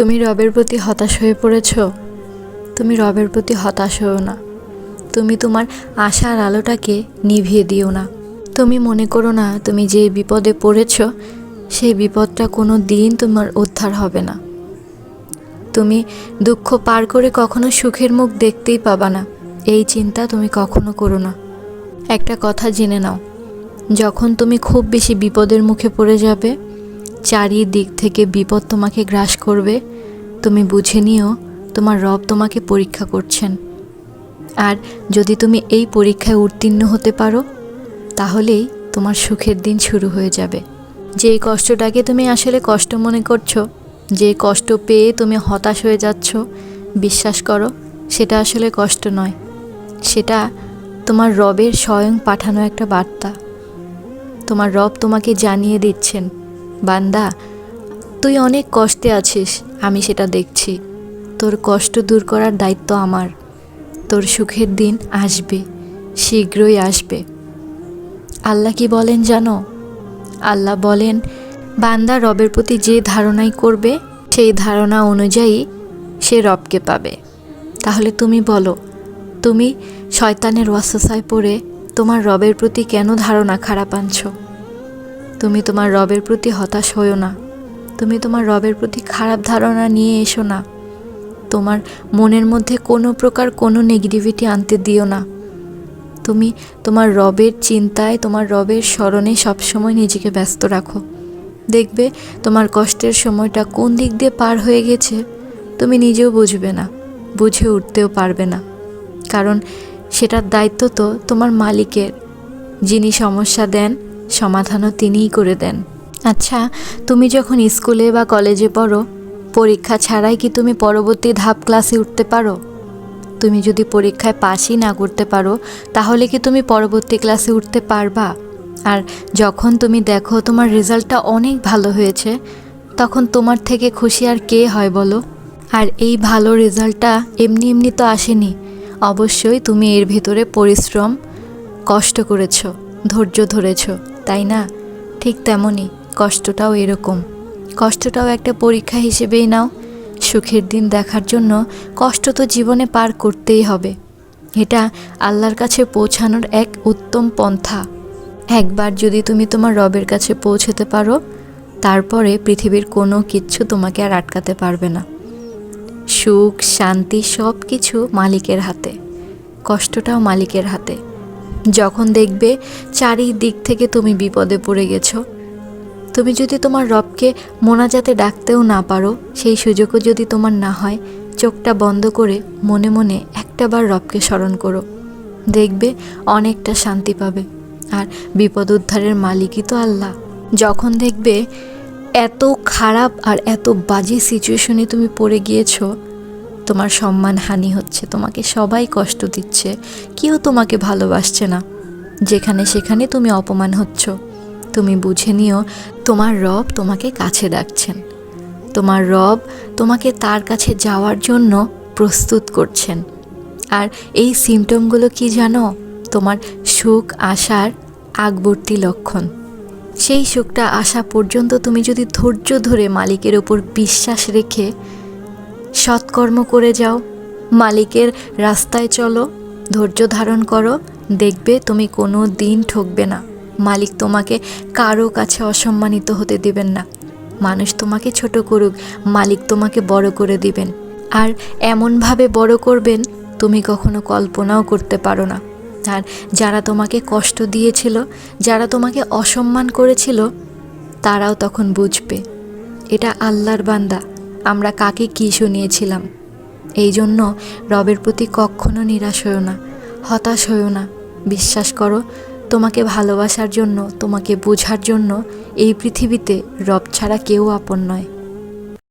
তুমি রবের প্রতি হতাশ হয়ে পড়েছ? তুমি রবের প্রতি হতাশ হও না। তুমি তোমার আশার আলোটাকে নিভিয়ে দিও না। তুমি মনে করো না, তুমি যে বিপদে পড়েছ, সেই বিপদটা কোনো দিন তোমার উদ্ধার হবে না। তুমি দুঃখ পার করে কখনো সুখের মুখ দেখতেই পাবা না। এই চিন্তা তুমি কখনো করো না। একটা কথা জেনে নাও। যখন তুমি খুব বেশি বিপদের মুখে পড়ে যাবে, চারিদিক থেকে বিপদ তোমাকে গ্রাস করবে তুমি বুঝে নিও, তোমার রব তোমাকে পরীক্ষা করছেন। আর যদি তুমি এই পরীক্ষায় উত্তীর্ণ হতে পারো, তাহলেই তোমার সুখের দিন শুরু হয়ে যাবে। যেই কষ্টটাকে তুমি আসলে কষ্ট মনে করছ, যে কষ্ট পেয়ে তুমি হতাশ হয়ে যাচ্ছ, বিশ্বাস করো, সেটা আসলে কষ্ট নয়। সেটা তোমার রবের স্বয়ং পাঠানো একটা বার্তা। তোমার রব তোমাকে জানিয়ে দিচ্ছেন, বান্দা তুই অনেক কষ্টে আছিস, আমি সেটা দেখছি। তোর কষ্ট দূর করার দায়িত্ব আমার। তোর সুখের দিন আসবে, শীঘ্রই আসবে। আল্লাহ কি বলেন জানো? আল্লাহ বলেন, বান্দা রবের প্রতি যে ধারণাই করবে, সেই ধারণা অনুযায়ী সে রবকে পাবে। তাহলে তুমি বলো, তুমি শয়তানের ওয়াসসায় পড়ে তোমার রবের প্রতি কেন ধারণা খারাপ আনছো? তুমি তোমার রবের প্রতি হতাশ হইও না। তুমি তোমার রবের প্রতি খারাপ ধারণা নিয়ে এসো না। তোমার মনের মধ্যে কোনো প্রকার কোনো নেগেটিভিটি আনতে দিও না। তুমি তোমার রবের চিন্তায়, তোমার রবের স্মরণে সবসময় নিজেকে ব্যস্ত রাখো। দেখবে তোমার কষ্টের সময়টা কোন দিক দিয়ে পার হয়ে গেছে, তুমি নিজেও বুঝবে না, বুঝে উঠতেও পারবে না। কারণ সেটার দায়িত্ব তো তোমার মালিকের। যিনি সমস্যা দেন, সমাধানও তিনিই করে দেন। আচ্ছা তুমি যখন স্কুলে বা কলেজে পড়ো, পরীক্ষা ছাড়াই কি তুমি পরবর্তী ধাপ ক্লাসে উঠতে পারো? তুমি যদি পরীক্ষায় পাসই না করতে পারো, তাহলে কি তুমি পরবর্তী ক্লাসে উঠতে পারবা? আর যখন তুমি দেখো তোমার রেজাল্টটা অনেক ভালো হয়েছে, তখন তোমার থেকে খুশি আর কে হয় বলো? আর এই ভালো রেজাল্টটা এমনি এমনি তো আসেনি। অবশ্যই তুমি এর ভেতরে পরিশ্রম কষ্ট করেছ, ধৈর্য ধরেছো, তাই না? ঠিক তেমনই। কষ্টটাও এরকম। কষ্টটাও একটা পরীক্ষা হিসেবেই নাও। সুখের দিন দেখার জন্য কষ্ট তো জীবনে পার করতেই হবে। এটা আল্লাহর কাছে পৌঁছানোর এক উত্তম পন্থা। একবার যদি তুমি তোমার রবের কাছে পৌঁছতে পারো, তারপরে পৃথিবীর কোনো কিচ্ছু তোমাকে আর আটকাতে পারবে না। সুখ, শান্তি সব কিছু মালিকের হাতে। কষ্টটাও মালিকের হাতে। যখন দেখবে চারিদিক থেকে তুমি বিপদে পড়ে গেছো তুমি যদি তোমার রবকে মোনাজাতে ডাকতেও না পারো, সেই সুযোগও যদি তোমার না হয়, চোখটা বন্ধ করে মনে মনে একটাবার রবকে স্মরণ করো। দেখবে অনেকটা শান্তি পাবে। আর বিপদ উদ্ধারের মালিকই তো আল্লাহ। যখন দেখবে এত খারাপ আর এত বাজে সিচুয়েশনে তুমি পড়ে গিয়েছো, তোমার সম্মান হানি হচ্ছে, তোমাকে সবাই কষ্ট দিচ্ছে, কেউ তোমাকে ভালোবাসছে না। যেখানে সেখানে তুমি অপমান হচ্ছ। তুমি বুঝে নিও, তোমার রব তোমাকে কাছে ডাকছেন। তোমার রব তোমাকে তার কাছে যাওয়ার জন্য প্রস্তুত করছেন। আর এই সিমটমগুলো কি জানো? তোমার সুখ আসার আগবর্তী লক্ষণ। সেই সুখটা আসা পর্যন্ত তুমি যদি ধৈর্য ধরে মালিকের ওপর বিশ্বাস রেখে সৎকর্ম করে যাও, মালিকের রাস্তায় চলো, ধৈর্য ধারণ করো, দেখবে তুমি কোনো দিন ঠকবে না। মালিক তোমাকে কারও কাছে অসম্মানিত হতে দিবেন না। মানুষ তোমাকে ছোট করুক, মালিক তোমাকে বড় করে দিবেন। আর এমনভাবে বড় করবেন, তুমি কখনো কল্পনাও করতে পারো না। আর যারা তোমাকে কষ্ট দিয়েছিল, যারা তোমাকে অসম্মান করেছিল, তারাও তখন বুঝবে, এটা আল্লাহর বান্দা, আমরা কাকে কী শুনিয়েছিলাম। এই জন্য রবের প্রতি কখনো নিরাশ হও না, হতাশ হও না। বিশ্বাস করো তোমাকে ভালোবাসার জন্য তোমাকে বোঝার জন্য এই পৃথিবীতে রব ছাড়া কেউ আপন নয়।